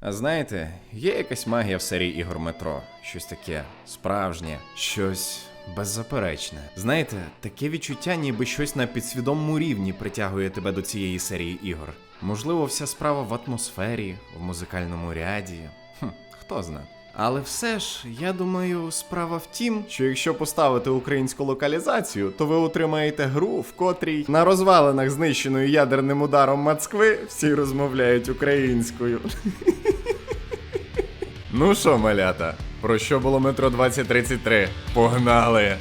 А знаєте, є якась магія в серії ігор метро, щось таке справжнє, щось беззаперечне. Знаєте, таке відчуття, ніби щось на підсвідомому рівні притягує тебе до цієї серії ігор. Можливо, вся справа в атмосфері, в музикальному ряді. Хм, хто зна. Але все ж, я думаю, справа в тім, що якщо поставити українську локалізацію, то ви отримаєте гру, в котрій на розвалинах знищеної ядерним ударом Москви всі розмовляють українською. Ну що, малята, про що було метро 2033? Погнали!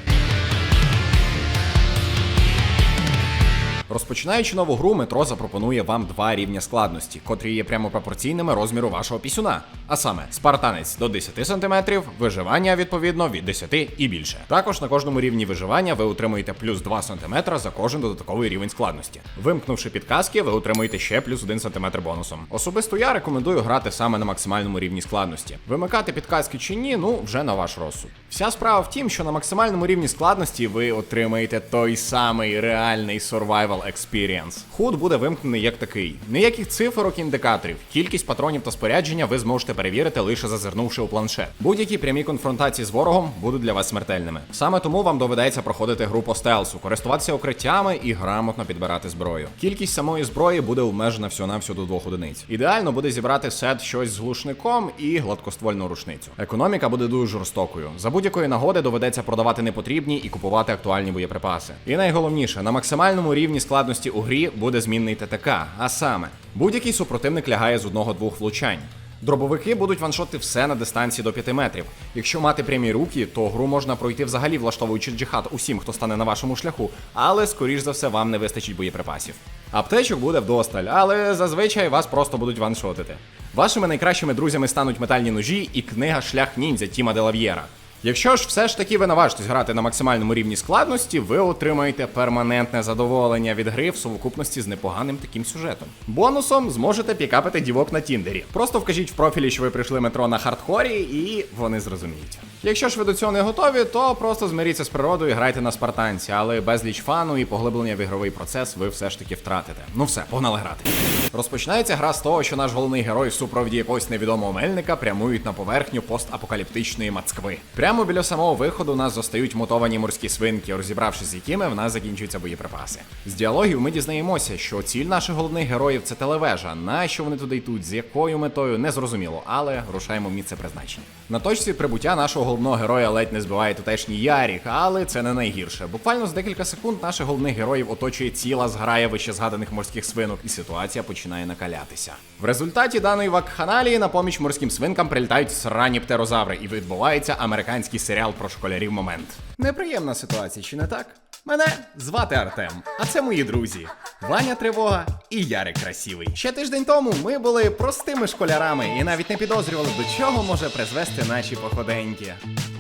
Розпочинаючи нову гру, метро запропонує вам два рівня складності, котрі є прямо пропорційними розміру вашого пісюна. А саме спартанець до 10 см, виживання відповідно від 10 і більше. Також на кожному рівні виживання ви отримуєте плюс 2 см за кожен додатковий рівень складності. Вимкнувши підказки, ви отримуєте ще плюс 1 см бонусом. Особисто я рекомендую грати саме на максимальному рівні складності. Вимикати підказки чи ні, ну вже на ваш розсуд. Вся справа в тім, що на максимальному рівні складності ви отримаєте той самий реальний survival experience. Худ буде вимкнений як такий. Ніяких цифрок індикаторів, кількість патронів та спорядження ви зможете перевірити лише зазирнувши у планшет. Будь-які прямі конфронтації з ворогом будуть для вас смертельними. Саме тому вам доведеться проходити гру по стелсу, користуватися укриттями і грамотно підбирати зброю. Кількість самої зброї буде обмежена всього-навсього до двох одиниць. Ідеально буде зібрати сет щось з глушником і гладкоствольну рушницю. Економіка буде дуже жорстокою. За будь-якої нагоди доведеться продавати непотрібні і купувати актуальні боєприпаси. І найголовніше, на максимальному рівні складності у грі буде змінний ТТК, а саме, будь-який супротивник лягає з одного-двох влучань. Дробовики будуть ваншоти все на дистанції до 5 метрів. Якщо мати прямі руки, то гру можна пройти взагалі влаштовуючи джихад усім, хто стане на вашому шляху, але скоріш за все вам не вистачить боєприпасів. Аптечок буде вдосталь, але зазвичай вас просто будуть ваншотити. Вашими найкращими друзями стануть метальні ножі і книга Шлях ніндзя Тіма Делав'єра. Якщо ж все ж таки ви наважитесь грати на максимальному рівні складності, ви отримаєте перманентне задоволення від гри в совокупності з непоганим таким сюжетом. Бонусом зможете пікапити дівок на Тіндері. Просто вкажіть в профілі, що ви прийшли метро на хардкорі, і вони зрозуміють. Якщо ж ви до цього не готові, то просто змиріться з природою і грайте на спартанці, але безліч фану і поглиблення в ігровий процес ви все ж таки втратите. Ну все, погнали грати. Розпочинається гра з того, що наш головний герой в супроводі якогось невідомого мельника прямують на поверхню постапокаліптичної Москви. Прямо біля самого виходу нас застають мутовані морські свинки, розібравшись з якими в нас закінчуються боєприпаси. З діалогів ми дізнаємося, що ціль наших головних героїв це телевежа. Нащо вони туди йдуть, з якою метою, не зрозуміло, але рушаємо в місце призначення. На точці прибуття нашого головного героя ледь не збиває тутешній Ярік, але це не найгірше. Буквально з декілька секунд наших головних героїв оточує ціла зграя вище згаданих морських свинок, і ситуація починає накалятися. В результаті даної вакханалії на поміч морським свинкам прилітають срані птерозаври, і відбувається американський серіал про школярів момент. Неприємна ситуація, чи не так? Мене звати Артем, а це мої друзі Ваня Тривога і Ярик Красивий. Ще тиждень тому ми були простими школярами і навіть не підозрювали, до чого може призвести наші походеньки.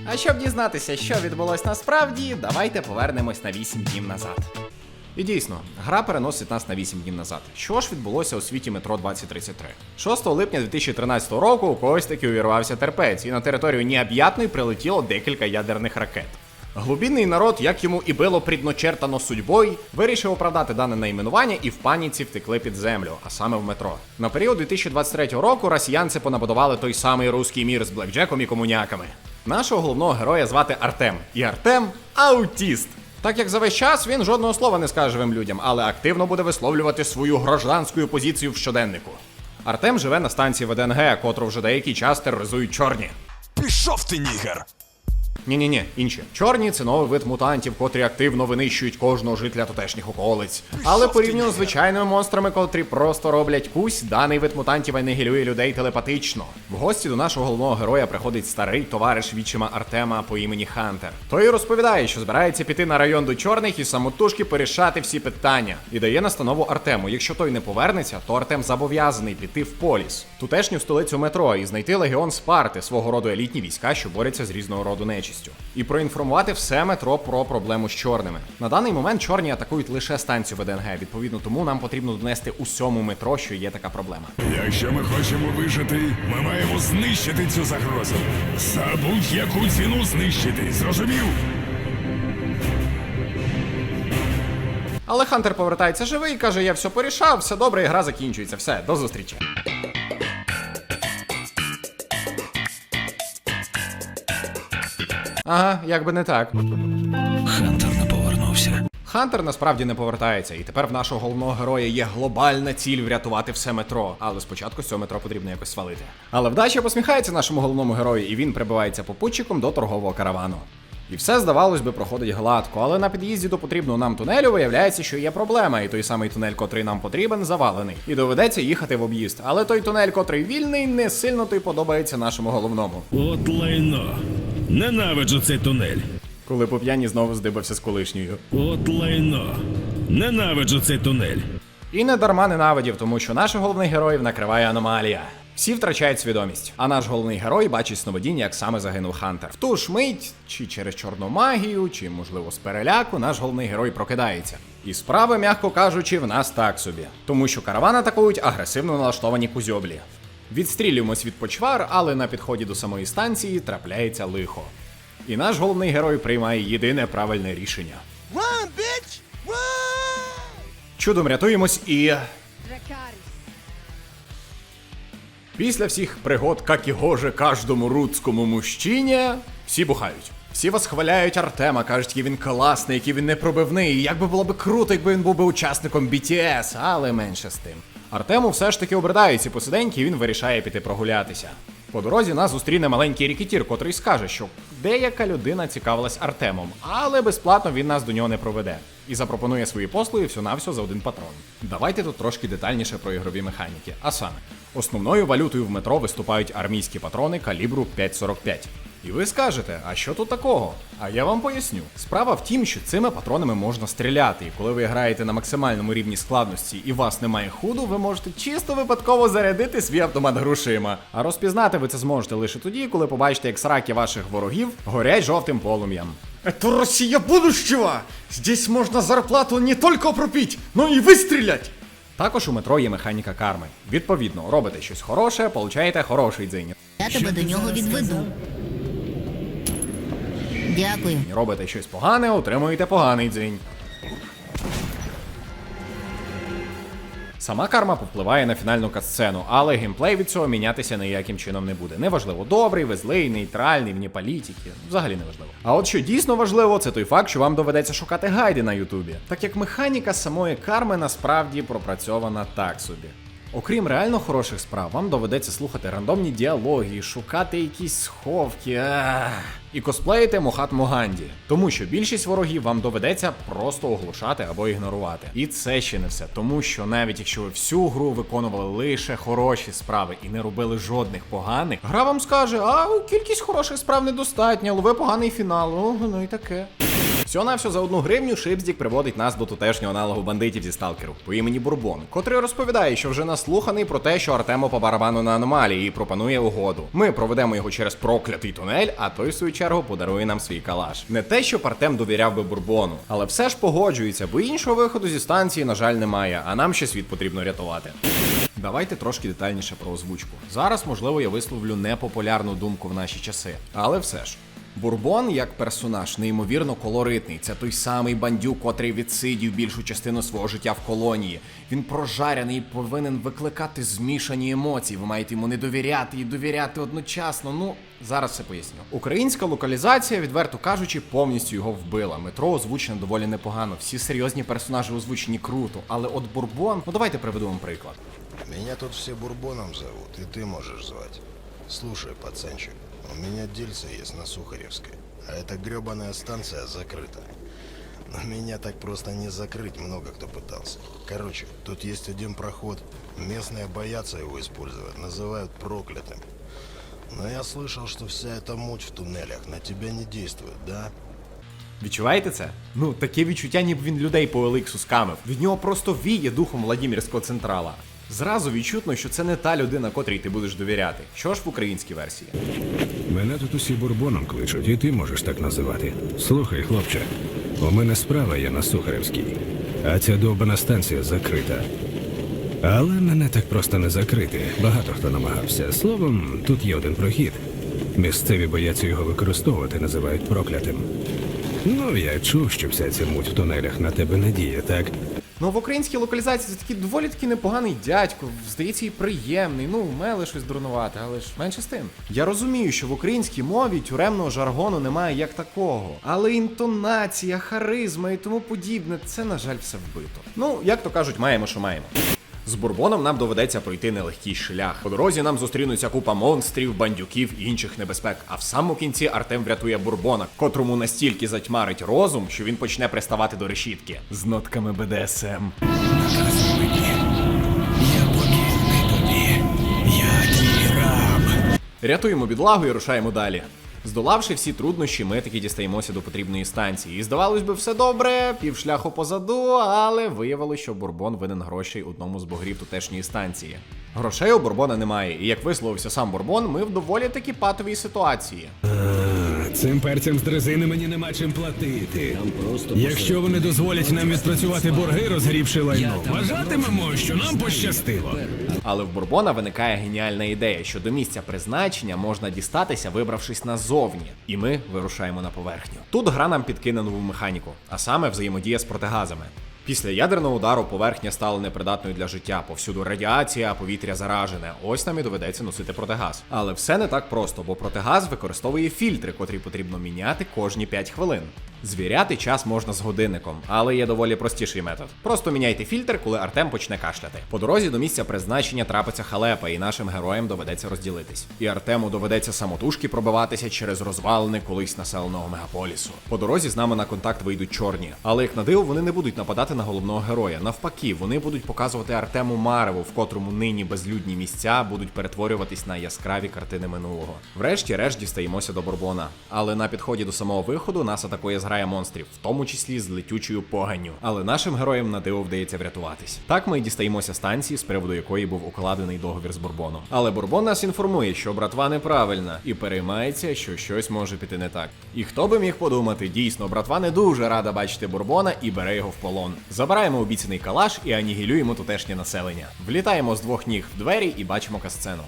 А щоб дізнатися, що відбулось насправді, давайте повернемось на 8 днів назад. І дійсно, гра переносить нас на 8 днів назад. Що ж відбулося у світі метро 2033? 6 липня 2013 року у когось таки увірвався терпець, і на територію Необ'ятної прилетіло декілька ядерних ракет. Глубінний народ, як йому і було предначертано судьбою, вирішив оправдати дане найменування і в паніці втекли під землю, а саме в метро. На період 2023 року росіянці понабудували той самий руський мір з блекджеком і комуняками. Нашого головного героя звати Артем, і Артем аутіст. Так як за весь час він жодного слова не скаже живим людям, але активно буде висловлювати свою гражданську позицію в щоденнику. Артем живе на станції ВДНГ, котру вже деякий час тероризують чорні. Пішов ти, нігер! Ні-ні-ні, інші. Чорні це новий вид мутантів, котрі активно винищують кожного жителя тутешніх околиць. Але порівняно з звичайними монстрами, котрі просто роблять кусь, даний вид мутантів анігілює людей телепатично. В гості до нашого головного героя приходить старий товариш вічима Артема по імені Хантер. Той розповідає, що збирається піти на район до чорних і самотужки порішати всі питання. І дає настанову Артему. Якщо той не повернеться, то Артем зобов'язаний піти в поліс, тутешню столицю метро, і знайти легіон Спарти, свого роду елітні війська, що борються з різного роду нечистю. І проінформувати все метро про проблему з чорними. На даний момент чорні атакують лише станцію ВДНГ. Відповідно, тому нам потрібно донести усьому метро, що є така проблема. Якщо ми хочемо вижити, ми маємо знищити цю загрозу. За будь-яку ціну знищити, зрозумів? Але Хантер повертається живий і каже: Я все порішав, все добре, і гра закінчується. Все, до зустрічі. Ага, як би не так. Хантер не повернувся. Хантер насправді не повертається, і тепер в нашого головного героя є глобальна ціль врятувати все метро. Але спочатку з цього метро потрібно якось свалити. Але вдача посміхається нашому головному герою, і він прибивається попутчиком до торгового каравану. І все, здавалось би, проходить гладко, але на під'їзді до потрібного нам тунелю виявляється, що є проблема, і той самий тунель, котрий нам потрібен, завалений. І доведеться їхати в об'їзд. Але той тунель, котрий вільний, не сильно той подобається нашому головному. От лайно. Ненавиджу цей тунель. Коли по п'яні знову здибався з колишньою. От лайно. Ненавиджу цей тунель. І не дарма ненавидів, тому що наших головних героїв накриває аномалія. Всі втрачають свідомість, а наш головний герой бачить сновидіння, як саме загинув Хантер. В ту ж мить, чи через чорну магію, чи можливо з переляку, наш головний герой прокидається. І справи, м'яко кажучи, в нас так собі, тому що караван атакують агресивно налаштовані кузьоблі. Відстрілюємось від почвар, але на підході до самої станції трапляється лихо. І наш головний герой приймає єдине правильне рішення. Run, bitch! Run! Чудом рятуємось і. Після всіх пригод, як і гоже кожному рудському мужчині, всі бухають. Всі восхваляють Артема, кажуть, який він класний, який він непробивний. і Як би було б круто, якби він був би учасником BTS, але менше з тим. Артему все ж таки обридається посиденьки, і він вирішає піти прогулятися. По дорозі нас зустріне маленький рікетір, котрий скаже, що деяка людина цікавилась Артемом, але безплатно він нас до нього не проведе. І запропонує свої послуги всього-навсього за один патрон. Давайте тут трошки детальніше про ігрові механіки. А саме, основною валютою в метро виступають армійські патрони калібру 5,45. І ви скажете, а що тут такого? А я вам поясню. Справа в тім, що цими патронами можна стріляти, і коли ви граєте на максимальному рівні складності і у вас немає худу, ви можете чисто випадково зарядити свій автомат грошима. А розпізнати ви це зможете лише тоді, коли побачите, як сраки ваших ворогів горять жовтим полум'ям. Это Россия будущего! Здесь можно зарплату не только пропить, но и выстрелять! Також у метро є механіка карми. Відповідно, робите щось хороше, получаєте хороший дзинь. Я тебе до нього відведу. Дякую. Робите щось погане, отримуєте поганий дзинь. Сама карма повпливає на фінальну катсцену, але геймплей від цього мінятися ніяким чином не буде. Неважливо, добрий, ви злий, нейтральний, вні політики. Взагалі не важливо. А от що дійсно важливо, це той факт, що вам доведеться шукати гайди на Ютубі. Так як механіка самої карми насправді пропрацьована так собі. Окрім реально хороших справ, вам доведеться слухати рандомні діалоги, шукати якісь сховки і косплеїти Мохат Моганді. Тому що більшість ворогів вам доведеться просто оглушати або ігнорувати. І це ще не все, тому що навіть якщо ви всю гру виконували лише хороші справи і не робили жодних поганих, гра вам скаже, а кількість хороших справ недостатня, лови поганий фінал. О, ну і таке. Все на все за одну гривню Шипздік приводить нас до тутешнього аналогу бандитів зі сталкеру по імені Бурбон, котрий розповідає, що вже наслуханий про те, що Артему по барабану на аномалії і пропонує угоду. Ми проведемо його через проклятий тунель, а той, в свою чергу, подарує нам свій калаш. Не те, що Артем довіряв би Бурбону, але все ж погоджується, бо іншого виходу зі станції, на жаль, немає, а нам ще світ потрібно рятувати. Давайте трошки детальніше про озвучку. Зараз, можливо, я висловлю непопулярну думку в наші часи, але все ж. Бурбон як персонаж неймовірно колоритний. Це той самий бандюк, котрий відсидів більшу частину свого життя в колонії. Він прожарений і повинен викликати змішані емоції. Ви маєте йому не довіряти і довіряти одночасно. Ну, зараз все поясню. Українська локалізація, відверто кажучи, повністю його вбила. Метро озвучено доволі непогано. Всі серйозні персонажі озвучені круто. Але от Бурбон, ну давайте приведу вам приклад. Меня тут все Бурбоном зовут, и ты можешь звать. Слушай, пацанчик, у меня дельце есть на Сухаревской, а эта гребаная станция закрыта. Но меня так просто не закрыть, много кто пытался. Короче, тут есть один проход, местные боятся его использовать, называют проклятым. Но я слышал, что вся эта муть в туннелях на тебя не действует, да? Відчуваєте це? Ну, таке відчуття, ніби він людей по Еликсу скамив. Від нього просто віє духом Владимирського централа. Зразу відчутно, що це не та людина, котрій ти будеш довіряти. Що ж в українській версії? Мене тут усі бурбоном кличуть, і ти можеш так називати. Слухай, хлопче, у мене справа є на Сухаревській, а ця довбана станція закрита. Але мене так просто не закрити. Багато хто намагався. Словом, тут є один прохід. Місцеві бояться його використовувати, називають проклятим. Ну, я чув, що вся ця муть в тунелях на тебе не так? Ну в українській локалізації це такий доволі таки непоганий дядько, здається, і приємний. Ну, меле щось дурнувати, але ж менше з тим. Я розумію, що в українській мові тюремного жаргону немає як такого, але інтонація, харизма і тому подібне, це, на жаль, все вбито. Ну, як то кажуть, маємо, що маємо. З бурбоном нам доведеться пройти нелегкий шлях. По дорозі нам зустрінуться купа монстрів, бандюків і інших небезпек. А в самому кінці Артем врятує бурбона, котрому настільки затьмарить розум, що він почне приставати до решітки з нотками БДСМ. Рятуємо бідлагу і рушаємо далі. Здолавши всі труднощі, ми таки дістаємося до потрібної станції. І здавалось би, все добре, півшляху позаду, але виявилося, що Бурбон винен грошей одному з богрів тутешньої станції. Грошей у Бурбона немає, і як висловився сам Бурбон, ми в доволі таки патовій ситуації. Цим перцям з дрезини мені нема чим платити. Якщо вони дозволять нам відпрацювати борги, розгрівши лайно, вважатимемо, що нам пощастило. Але в Бурбона виникає геніальна ідея, що до місця призначення можна дістатися, вибравшись назовні, і ми вирушаємо на поверхню. Тут гра нам підкине нову механіку, а саме взаємодія з протигазами. Після ядерного удару поверхня стала непридатною для життя. Повсюду радіація, повітря заражене. Ось нам і доведеться носити протигаз. Але все не так просто, бо протигаз використовує фільтри, котрі потрібно міняти кожні 5 хвилин. Звіряти час можна з годинником, але є доволі простіший метод. Просто міняйте фільтр, коли Артем почне кашляти. По дорозі до місця призначення трапиться халепа, і нашим героям доведеться розділитись. І Артему доведеться самотужки пробиватися через розвалини колись населеного мегаполісу. По дорозі з нами на контакт вийдуть чорні, але як на диво, вони не будуть нападати на головного героя. Навпаки, вони будуть показувати Артему Мареву, в котрому нині безлюдні місця будуть перетворюватись на яскраві картини минулого. Врешті-решт дістаємося до Бурбона. Але на підході до самого виходу нас атакує зграя монстрів, в тому числі з летючою поганню. Але нашим героям на диво вдається врятуватись. Так ми дістаємося станції, з приводу якої був укладений договір з Бурбоном. Але Бурбон нас інформує, що братва неправильна, і переймається, що щось може піти не так. І хто би міг подумати, дійсно, братва не дуже рада бачити Бурбона і бере його в полон. Забираємо обіцяний калаш і анігілюємо тутешнє населення. Влітаємо з двох ніг в двері і бачимо касцену.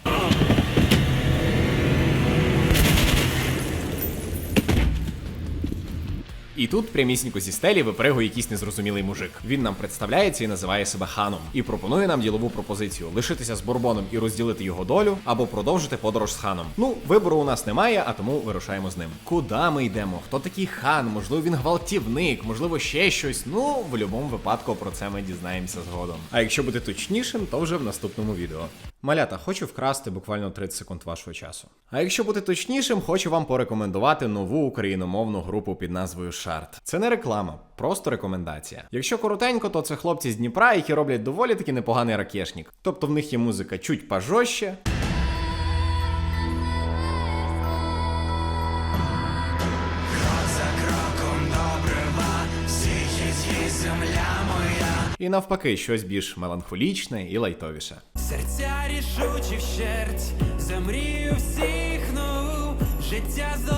І тут прямісінько зі стелі випригує якийсь незрозумілий мужик. Він нам представляється і називає себе ханом. І пропонує нам ділову пропозицію лишитися з Бурбоном і розділити його долю, або продовжити подорож з ханом. Ну, вибору у нас немає, а тому вирушаємо з ним. Куди ми йдемо? Хто такий хан? Можливо, він гвалтівник, можливо, ще щось. Ну, в будь-якому випадку про це ми дізнаємося згодом. А якщо бути точнішим, то вже в наступному відео. Малята, хочу вкрасти буквально 30 секунд вашого часу. А якщо бути точнішим, хочу вам порекомендувати нову україномовну групу під назвою Шарт. Це не реклама, просто рекомендація. Якщо коротенько, то це хлопці з Дніпра, які роблять доволі таки непоганий ракешник. Тобто в них є музика чуть пожорстче, і навпаки, щось більш меланхолічне і лайтовіше. Серця рішучі вщерть, за мрію всіх нову, життя здолає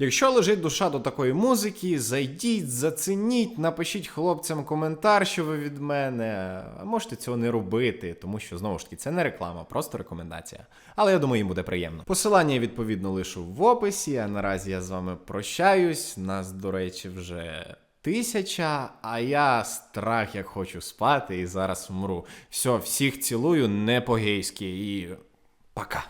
Якщо лежить душа до такої музики, зайдіть, зацініть, напишіть хлопцям коментар, що ви від мене. Можете цього не робити, тому що знову ж таки це не реклама, просто рекомендація. Але я думаю, їм буде приємно. Посилання я, відповідно лишу в описі. А наразі я з вами прощаюсь. Нас, до речі, вже. Тисяча, а я страх як хочу спати і зараз вмру. Все, всіх цілую не по-гейськи і пока.